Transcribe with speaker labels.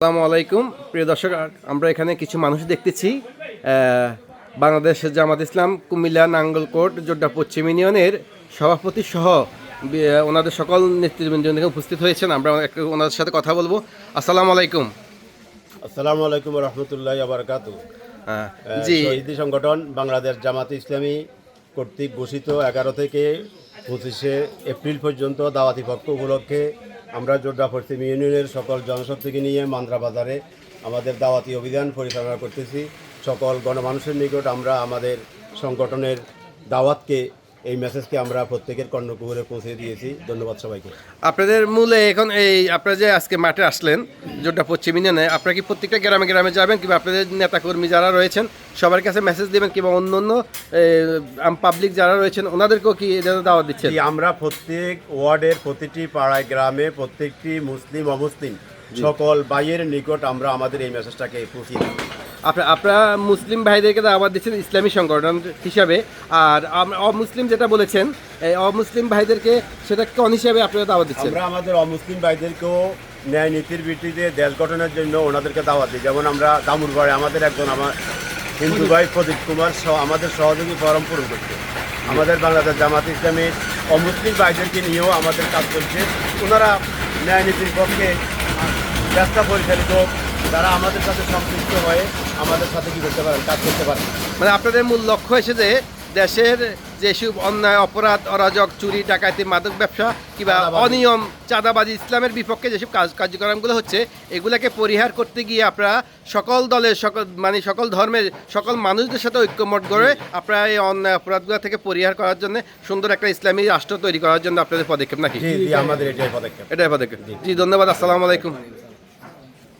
Speaker 1: আসসালামু আলাইকুম। প্রিয় দর্শক আমরা এখানে কিছু মানুষ দেখতেছি। বাংলাদেশ জামাত ইসলাম কুমিল্লা নাঙ্গলকোট জোড্ডা পশ্চিম ইউনিয়নের সভাপতি সহ ওনাদের সকল নেতৃবৃন্দ উপস্থিত হয়েছেন। আমরা ওনাদের সাথে কথা বলব। আসসালামু আলাইকুম।
Speaker 2: আসসালামু আলাইকুম রহমতুল্লাহ আবরকাত
Speaker 1: জি।
Speaker 2: শহীদি সংগঠন বাংলাদেশ জামাত ইসলামী কর্তৃক ঘোষিত এগারো থেকে পঁচিশে এপ্রিল পর্যন্ত দাওয়াতি পক্ষ উপলক্ষে আমরা জোড্ডা পশ্চিম ইউনিয়নের সকল জনশক্তিকে নিয়ে মান্দ্রা বাজারে আমাদের দাওয়াতি অভিযান পরিচালনা করতেছি। সকল গণমানুষের নিকট আমরা আমাদের সংগঠনের দাওয়াতকে এই মেসেজকে আমরা প্রত্যেকের কর্ণকুহরে পৌঁছে দিয়েছি। ধন্যবাদ সবাইকে।
Speaker 1: আপনাদের মূলে এখন এই আপনারা যে আজকে মাঠে আসলেন জোড্ডা পশ্চিম ইউনিয়নে আপনারা কি প্রত্যেকটা গ্রামে গ্রামে যাবেন কিংবা আপনাদের নেতাকর্মী যারা রয়েছেন সবার কাছে মেসেজ দেবেন কিংবা অন্য অন্য পাবলিক যারা রয়েছেন ওনাদেরকেও কি এটা দাওয়াত দিচ্ছেন?
Speaker 2: আমরা প্রত্যেক ওয়ার্ডের প্রতিটি পাড়ায় গ্রামে প্রত্যেকটি মুসলিম অমুসলিম সকল বাইয়ের নিকট আমরা আমাদের এই মেসেজটাকে পৌঁছে দিই।
Speaker 1: আপনার, আপনারা মুসলিম ভাইদেরকে দাওয়াত দিচ্ছেন ইসলামী সংগঠন হিসাবে। আর অমুসলিম যেটা বলেছেন, এই অমুসলিম ভাইদেরকে সেটা কোন হিসাবে আপনারা দাওয়াত দিচ্ছেন?
Speaker 2: আমরা আমাদের অমুসলিম ভাইদেরকেও ন্যায় নীতির ভিত্তিতে দেশ গঠনের জন্য ওনাদেরকে দাওয়াত দিই। যেমন আমরা দামুরগড়ে আমাদের একজন আমার হিন্দু ভাই প্রদীপ কুমার সহ, আমাদের সহযোগী ফরম পূরণ করছে। আমাদের বাংলাদেশ জামাত ইসলামের অমুসলিম ভাইদেরকে নিয়েও আমাদের কাজ করছে ওনারা ন্যায় নীতির পক্ষে ব্যবসা পরিচালিত তারা আমাদের সাথে সম্পৃক্ত হয়ে আমাদের সাথে কি করতে পারেন কাজ করতে পারেন।
Speaker 1: মানে আপনাদের মূল লক্ষ্য এসে যে দেশের যেসব অন্যায় অপরাধ অরাজক চুরি ডাকাতি মাদক ব্যবসা কিংবা অনিয়ম চাঁদাবাজি ইসলামের বিপক্ষে যেসব কাজ কার্যক্রমগুলো হচ্ছে এগুলাকে পরিহার করতে গিয়ে আপনারা সকল দলের সকল মানে সকল ধর্মের সকল মানুষদের সাথে ঐক্যমত গড়ে আপনারা এই অন্যায় অপরাধগুলো থেকে পরিহার করার জন্য সুন্দর একটা ইসলামী রাষ্ট্র তৈরি করার জন্য আপনাদের পদক্ষেপ নাকি?
Speaker 2: আমাদের এটাই পদক্ষেপ।
Speaker 1: এটাই পদক্ষেপ। জি ধন্যবাদ আসসালামু আলাইকুম।